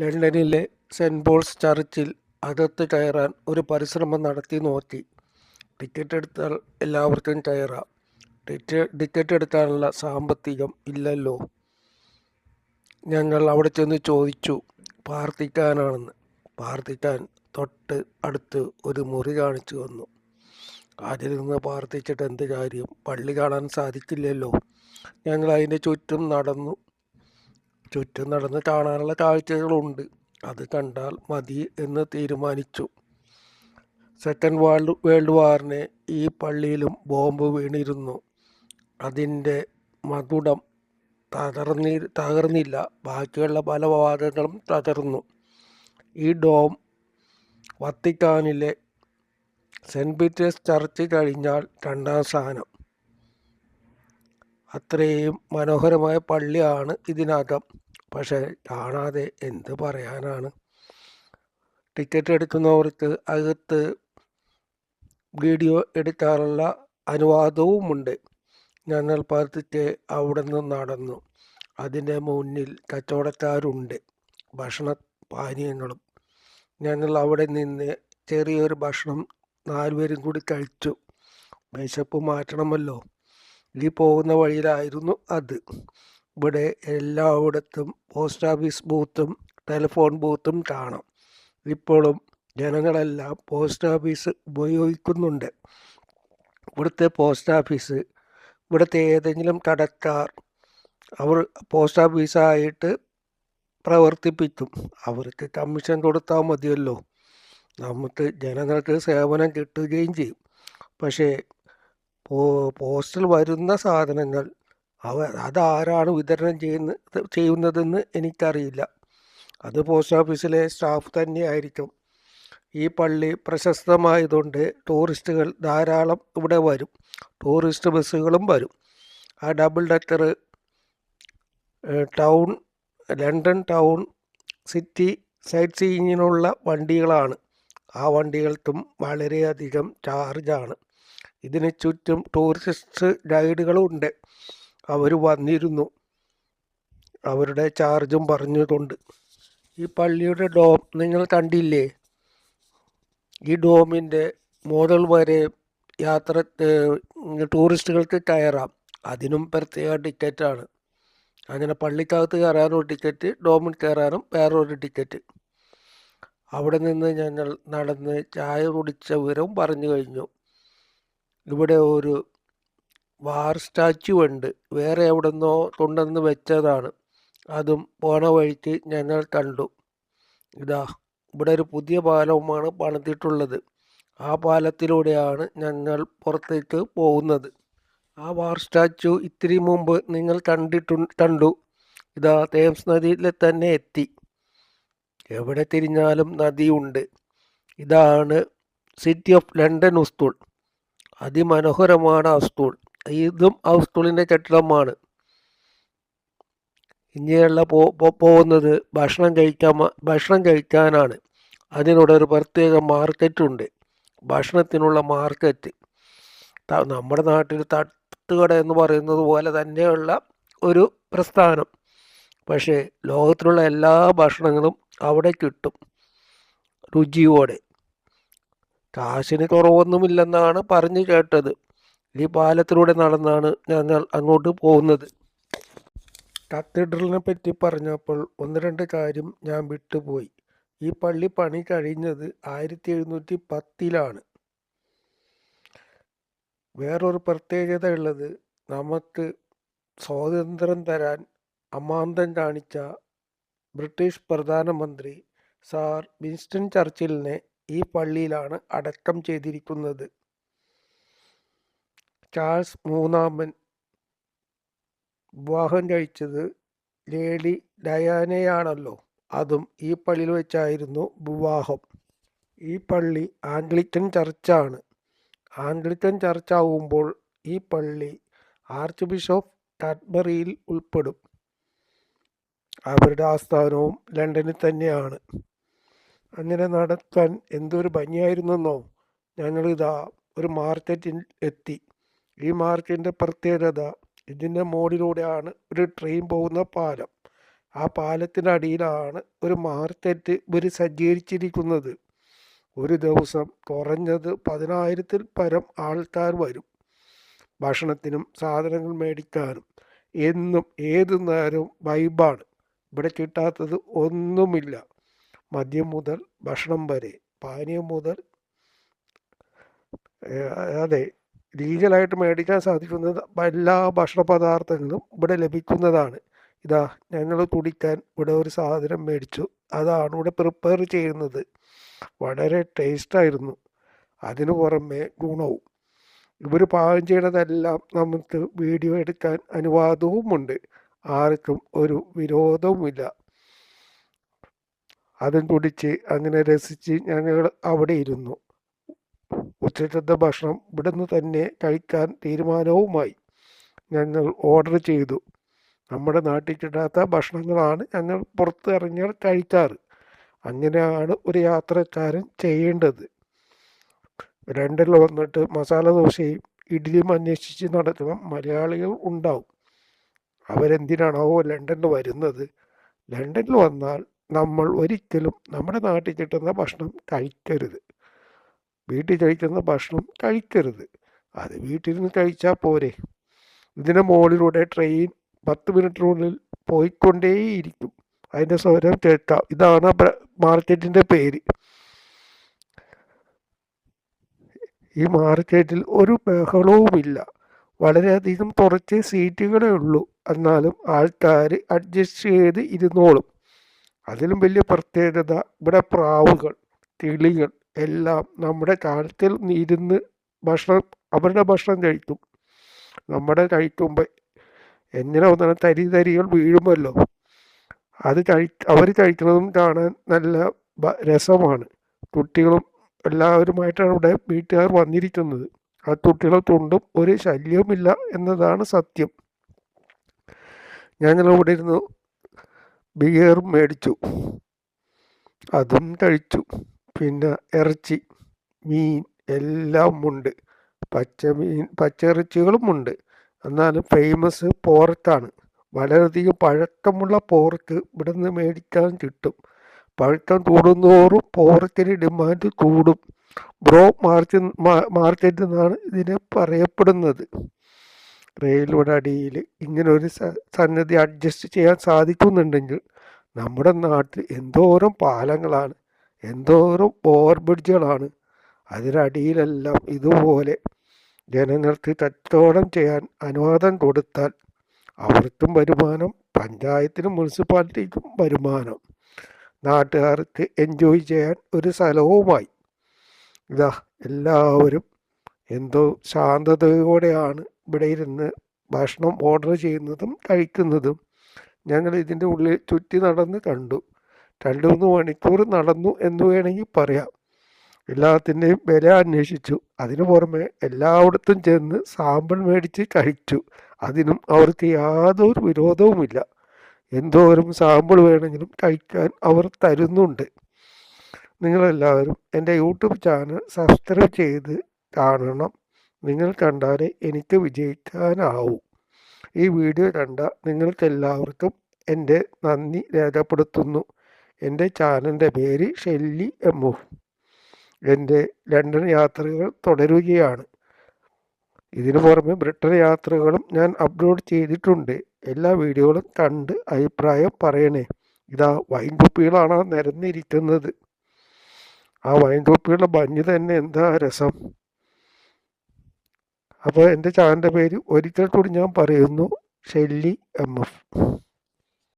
ലണ്ടനിലെ saint Paul's ചർച്ചിൽ അകത്ത് കയറാൻ ഒരു പരിശ്രമം നടത്തി നോക്കി ടിക്കറ്റ് എടുത്താൽ എല്ലാവർക്കും കയറാം. ടിക്കറ്റ് എടുക്കാനുള്ള സാമ്പത്തികം ഇല്ലല്ലോ. ഞങ്ങൾ അവിടെ ചെന്ന് ചോദിച്ചു പ്രാർത്ഥിക്കാനാണെന്ന്. പ്രാർത്ഥിക്കാൻ തൊട്ട് അടുത്ത് ഒരു മുറി കാണിച്ചു വന്നു അതിൽ നിന്ന് പ്രാർത്ഥിച്ചിട്ട് എന്ത് കാര്യം? പള്ളി കാണാൻ സാധിക്കില്ലല്ലോ. ഞങ്ങൾ അതിന്റെ ചുറ്റും നടന്നു ചുറ്റും നടന്ന് കാണാനുള്ള കാഴ്ചകളുണ്ട്. അത് കണ്ടാൽ മതി എന്ന് തീരുമാനിച്ചു. സെക്കൻഡ് വേൾഡ് വേൾഡ് വാറിന് ഈ പള്ളിയിലും ബോംബ് വീണിരുന്നു. അതിന്റെ മകുടം തകർന്നി തകർന്നില്ല. ബാക്കിയുള്ള പല വാദങ്ങളും തകർന്നു. ഈ ഡോം വത്തിക്കാനിലെ സെന്റ് പീറ്റേഴ്സ് ചർച്ച് കഴിഞ്ഞാൽ രണ്ടാം സ്ഥാനം. അത്രയും മനോഹരമായ പള്ളിയാണ് ഇതിനകം. പക്ഷേ കാണാതെ എന്ത് പറയാനാണ്? ടിക്കറ്റ് എടുക്കുന്നവർക്ക് അകത്ത് വീഡിയോ എടുക്കാനുള്ള അനുവാദവുമുണ്ട്. ഞങ്ങൾ പതുക്കെ അവിടെ നിന്ന് നടന്നു. അതിന്റെ മുന്നിൽ കച്ചവടക്കാരുണ്ട്. ഭക്ഷണ പാനീയങ്ങളും. ഞങ്ങൾ അവിടെ നിന്ന് ചെറിയൊരു ഭക്ഷണം നാലുപേരും കൂടി കഴിച്ചു. വിശപ്പ് മാറ്റണമല്ലോ. ഈ പോകുന്ന വഴിയിലായിരുന്നു അത്. ഇവിടെ എല്ലായിടത്തും പോസ്റ്റ് ഓഫീസ് ബൂത്തും ടെലിഫോൺ ബൂത്തും കാണാം. ഇപ്പോഴും ജനങ്ങളെല്ലാം പോസ്റ്റ് ഓഫീസ് ഉപയോഗിക്കുന്നുണ്ട്. ഇവിടുത്തെ പോസ്റ്റ് ഓഫീസ് ഇവിടുത്തെ ഏതെങ്കിലും കടക്കാർ അവർ പോസ്റ്റ് ഓഫീസായിട്ട് പ്രവർത്തിപ്പിക്കും. അവർക്ക് കമ്മീഷൻ കൊടുത്താൽ മതിയല്ലോ. നമുക്ക് ജനങ്ങൾക്ക് സേവനം കിട്ടുകയും ചെയ്യും. പക്ഷേ പോസ്റ്റിൽ വരുന്ന സാധനങ്ങൾ അവ അതാരാണ് വിതരണം ചെയ്യുന്ന ചെയ്യുന്നതെന്ന് എനിക്കറിയില്ല. അത് പോസ്റ്റ് ഓഫീസിലെ സ്റ്റാഫ് തന്നെയായിരിക്കും. ഈ പള്ളി പ്രശസ്തമായതുകൊണ്ട് ടൂറിസ്റ്റുകൾ ധാരാളം ഇവിടെ വരും. ടൂറിസ്റ്റ് ബസ്സുകളും വരും. ആ double decker town London town city sight സീയിങ്ങിനുള്ള വണ്ടികളാണ്. ആ വണ്ടികൾക്കും വളരെയധികം ചാർജാണ്. ഇതിന് ചുറ്റും ടൂറിസ്റ്റ് ഗൈഡുകളുണ്ട് അവർ വന്നിരുന്നു. അവരുടെ ചാർജും പറഞ്ഞുകൊണ്ട് ഈ പള്ളിയുടെ ഡോം നിങ്ങൾ കണ്ടില്ലേ? ഈ ഡോമിന്റെ മോഡൽ വരെ യാത്ര ടൂറിസ്റ്റുകൾക്ക് കയറാം. അതിനും പ്രത്യേക ടിക്കറ്റാണ് അങ്ങനെ പള്ളിക്കകത്ത് കയറാനൊരു ടിക്കറ്റ് ഡോമിൽ കയറാനും വേറൊരു ടിക്കറ്റ് അവിടെ നിന്ന് ഞങ്ങൾ നടന്ന് ചായ കുടിച്ച വിവരവും പറഞ്ഞു കഴിഞ്ഞു. ഇവിടെ ഒരു വാർ സ്റ്റാച്ചു ഉണ്ട്. വേറെ എവിടെ നിന്നോ കൊണ്ടുവന്ന് വെച്ചതാണ്. അതും പോണ വഴിക്ക് ഞങ്ങൾ കണ്ടു. ഇതാ ഇവിടെ ഒരു പുതിയ പാലവുമാണ് പണിതിട്ടുള്ളത്. ആ പാലത്തിലൂടെയാണ് ഞങ്ങൾ പുറത്തേക്ക് പോകുന്നത്. ആ വാർ സ്റ്റാച്ചു ഇത്തിരി മുമ്പ് നിങ്ങൾ കണ്ടിട്ടു കണ്ടു. ഇതാ തേംസ് നദിയിൽ തന്നെ എത്തി. എവിടെ തിരിഞ്ഞാലും നദിയുണ്ട്. ഇതാണ് സിറ്റി ഓഫ് ലണ്ടൻ ഉസ്തൂൾ. അതിമനോഹരമാണ് ആ സ്കൂൾ ഇതും ആ സ്കൂളിന്റെ കെട്ടിടമാണ്. ഇനിയുള്ള പോ പോകുന്നത് ഭക്ഷണം കഴിക്കാൻ ഭക്ഷണം കഴിക്കാനാണ്. അതിനോട് ഒരു പ്രത്യേക മാർക്കറ്റുണ്ട് ഭക്ഷണത്തിനുള്ള മാർക്കറ്റ് നമ്മുടെ നാട്ടിൽ തട്ടുകട എന്ന് പറയുന്നത് പോലെ തന്നെയുള്ള ഒരു പ്രസ്ഥാനം. പക്ഷേ ലോകത്തിലുള്ള എല്ലാ ഭക്ഷണങ്ങളും അവിടെ കിട്ടും. രുചിയോടെ. കാശിന് കുറവൊന്നുമില്ലെന്നാണ് പറഞ്ഞു കേട്ടത്. ഈ പാലത്തിലൂടെ നടന്നാണ് ഞങ്ങൾ അങ്ങോട്ട് പോകുന്നത്. കത്തീഡ്രലിനെ പറ്റി പറഞ്ഞപ്പോൾ ഒന്ന് രണ്ട് കാര്യം ഞാൻ വിട്ടുപോയി. ഈ പള്ളി പണി കഴിഞ്ഞത് ആയിരത്തി എഴുന്നൂറ്റി പത്തിലാണ് വേറൊരു പ്രത്യേകത ഉള്ളത് നമുക്ക് സ്വാതന്ത്ര്യം തരാൻ അമാന്തം കാണിച്ച ബ്രിട്ടീഷ് പ്രധാനമന്ത്രി സാർ വിൻസ്റ്റൺ ചർച്ചിലിനെ ഈ പള്ളിയിലാണ് അടക്കം ചെയ്തിരിക്കുന്നത്. ചാൾസ് മൂന്നാമൻ വിവാഹം കഴിച്ചത് ലേഡി ഡയാനയാണല്ലോ. അതും ഈ പള്ളിയിൽ വെച്ചായിരുന്നു വിവാഹം. ഈ പള്ളി ആംഗ്ലിക്കൻ ചർച്ചാണ്. ആംഗ്ലിക്കൻ ചർച്ചാവുമ്പോൾ ഈ പള്ളി ആർച്ച് ബിഷപ്പ് ടാറ്റ്ബറിയിൽ ഉൾപ്പെടും. അവരുടെ ആസ്ഥാനവും ലണ്ടനിൽ തന്നെയാണ്. അങ്ങനെ നടത്താൻ എന്തൊരു ഭംഗിയായിരുന്നെന്നോ. ഞങ്ങളിതാ ഒരു മാർക്കറ്റിൽ എത്തി. ഈ മാർക്കറ്റിന്റെ പ്രത്യേകത ഇതിന്റെ മുകളിലൂടെയാണ് ഒരു ട്രെയിൻ പോകുന്ന പാലം. ആ പാലത്തിന്റെ പാലത്തിനടിയിലാണ് ഒരു മാർക്കറ്റ് ഇവർ സജ്ജീകരിച്ചിരിക്കുന്നത്. ഒരു ദിവസം കുറഞ്ഞത് പതിനായിരത്തിൽ പരം ആൾക്കാർ വരും. ഭക്ഷണത്തിനും സാധനങ്ങൾ മേടിക്കാനും. എന്നും ഏത് നേരവും വൈബാണ് ഇവിടെ കിട്ടാത്തത് ഒന്നുമില്ല. മദ്യം മുതൽ ഭക്ഷണം വരെ പാനീയം മുതൽ അതെ ലീഗലായിട്ട് മേടിക്കാൻ സാധിക്കുന്നത് എല്ലാ ഭക്ഷണ പദാർത്ഥങ്ങളും ഇവിടെ ലഭിക്കുന്നതാണ്. ഇതാ ഞങ്ങൾ കുടിക്കാൻ ഇവിടെ ഒരു സാധനം മേടിച്ചു. അതാണ് ഇവിടെ പ്രിപ്പയർ ചെയ്യുന്നത്. വളരെ ടേസ്റ്റായിരുന്നു അതിനു പുറമെ ഗുണവും. ഇവർ പാകം ചെയ്യണതെല്ലാം നമുക്ക് വീഡിയോ എടുക്കാൻ അനുവാദവുമുണ്ട്. ആർക്കും ഒരു വിരോധവുമില്ല. അതും കുടിച്ച് അങ്ങനെ രസിച്ച് ഞങ്ങൾ അവിടെ ഇരുന്നു. ഉച്ചക്കത്തെ ഭക്ഷണം ഇവിടുന്ന് തന്നെ കഴിക്കാൻ തീരുമാനവുമായി ഞങ്ങൾ ഓർഡർ ചെയ്തു. നമ്മുടെ നാട്ടിൽ കിട്ടാത്ത ഭക്ഷണങ്ങളാണ് ഞങ്ങൾ പുറത്ത് ഇറങ്ങിയാൽ കഴിക്കാറ്. അങ്ങനെയാണ് ഒരു യാത്രക്കാരൻ ചെയ്യേണ്ടത്. രണ്ടിൽ വന്നിട്ട് മസാല ദോശയും ഇഡ്ഡലിയും അന്വേഷിച്ച് നടത്തുന്ന മലയാളികൾ ഉണ്ടാവും. അവരെന്തിനാണോ ലണ്ടനിൽ വരുന്നത്? ലണ്ടനിൽ വന്നാൽ നമ്മൾ ഒരിക്കലും നമ്മുടെ നാട്ടിൽ കിട്ടുന്ന ഭക്ഷണം കഴിക്കരുത്. വീട്ടിൽ കഴിക്കുന്ന ഭക്ഷണം കഴിക്കരുത്. അത് വീട്ടിൽ നിന്ന് കഴിച്ചാൽ പോരെ. ഇതിന്റെ മുകളിലൂടെ ട്രെയിൻ പത്ത് മിനിറ്റിനുള്ളിൽ പോയിക്കൊണ്ടേയിരിക്കും. അതിന്റെ സ്വരം കേൾക്കാം. ഇതാണ് മാർക്കറ്റിന്റെ പേര്. ഈ മാർക്കറ്റിൽ ഒരു ബഹളവുമില്ല. വളരെയധികം കുറച്ച് സീറ്റുകളേ ഉള്ളൂ. എന്നാലും ആൾക്കാർ അഡ്ജസ്റ്റ് ചെയ്ത് ഇരുന്നോളും. അതിലും വലിയ പ്രത്യേകത ഇവിടെ പ്രാവുകൾ കിളികൾ എല്ലാം നമ്മുടെ കാലത്തിൽ ഇരുന്ന് ഭക്ഷണം അവരുടെ ഭക്ഷണം കഴിക്കും. നമ്മുടെ കഴിക്കുമ്പോൾ എങ്ങനെ ഒന്നാണ് തരി തരികൾ വീഴുമല്ലോ. അത് കഴി അവർ കഴിക്കുന്നതും കാണാൻ നല്ല രസമാണ്. കുട്ടികളും എല്ലാവരുമായിട്ടാണ് ഇവിടെ വീട്ടുകാർ വന്നിരിക്കുന്നത്. ആ കുട്ടികളെ തൊണ്ടും ഒരു ശല്യവുമില്ല എന്നതാണ് സത്യം. ഞാൻ ഇവിടെ ഇരുന്ന് ബിയർ മേടിച്ചു. അതും കഴിച്ചു. പിന്നെ ഇറച്ചി മീൻ എല്ലാം ഉണ്ട് പച്ചമീൻ പച്ചിറച്ചികളും ഉണ്ട്. എന്നാലും ഫേമസ് പോറത്താണ് വളരെയധികം പഴക്കമുള്ള പോറത്ത് ഇവിടെ നിന്ന് മേടിക്കാൻ കിട്ടും. പഴക്കം കൂടുന്തോറും പോറത്തിന് ഡിമാൻഡ് കൂടും. ബ്രോ മാർച്ച് മാർക്കറ്റ് എന്നാണ് ഇതിനെ പറയപ്പെടുന്നത്. റെയിൽവേയുടെ അടിയിൽ ഇങ്ങനെ ഒരു സന്നദ്ധി അഡ്ജസ്റ്റ് ചെയ്യാൻ സാധിക്കുന്നുണ്ടെങ്കിൽ നമ്മുടെ നാട്ടിൽ എന്തോരം പാലങ്ങളാണ് എന്തോരം ഓവർ ബ്രിഡ്ജുകളാണ് അതിനടിയിലെല്ലാം ഇതുപോലെ ജനങ്ങൾക്ക് കച്ചവടം ചെയ്യാൻ അനുവാദം കൊടുത്താൽ അവർക്കും വരുമാനം പഞ്ചായത്തിനും മുനിസിപ്പാലിറ്റിക്കും വരുമാനം. നാട്ടുകാർക്ക് എൻജോയ് ചെയ്യാൻ ഒരു സ്ഥലവുമായി. ഇതാ എല്ലാവരും എന്തോ ശാന്തതയോടെയാണ് ഇവിടെ ഇരുന്ന് ഭക്ഷണം ഓർഡർ ചെയ്യുന്നതും കഴിക്കുന്നതും ഞങ്ങൾ ഇതിന്റെ ഉള്ളിൽ ചുറ്റി നടന്ന് കണ്ടു. രണ്ട് മൂന്ന് മണിക്കൂർ നടന്നു എന്ന് വേണമെങ്കിൽ പറയാം. എല്ലാത്തിന്റെയും വില അന്വേഷിച്ചു. അതിനു പുറമെ എല്ലായിടത്തും ചെന്ന് സാമ്പിൾ മേടിച്ച് കഴിച്ചു. അതിനും അവർക്ക് യാതൊരു വിരോധവുമില്ല. എന്തോരം സാമ്പിൾ വേണമെങ്കിലും കഴിക്കാൻ അവർ തരുന്നുണ്ട്. നിങ്ങളെല്ലാവരും എന്റെ യൂട്യൂബ് ചാനൽ സബ്സ്ക്രൈബ് ചെയ്ത് കാണണം. നിങ്ങൾ കണ്ടാലേ എനിക്ക് വിജയിക്കാനാവും. ഈ വീഡിയോ കണ്ട നിങ്ങൾക്കെല്ലാവർക്കും എന്റെ നന്ദി രേഖപ്പെടുത്തുന്നു. എന്റെ ചാനലിന്റെ പേര് ഷെല്ലി എമ്മു. എന്റെ ലണ്ടൻ യാത്രകൾ തുടരുകയാണ്. ഇതിനു പുറമെ ബ്രിട്ടൻ യാത്രകളും ഞാൻ അപ്ലോഡ് ചെയ്തിട്ടുണ്ട്. എല്ലാ വീഡിയോകളും കണ്ട് അഭിപ്രായം പറയണേ. ഇതാ വൈൻകുപ്പികളാണ് നിരന്നിരിക്കുന്നത്. ആ വൈൻകുപ്പികളുടെ ഭംഗി തന്നെ എന്താ രസം? അപ്പോൾ എന്റെ ചാനലിന്റെ പേര് ഒരിക്കൽ കൂടി ഞാൻ പറയുന്നു ഷെല്ലി എം എഫ്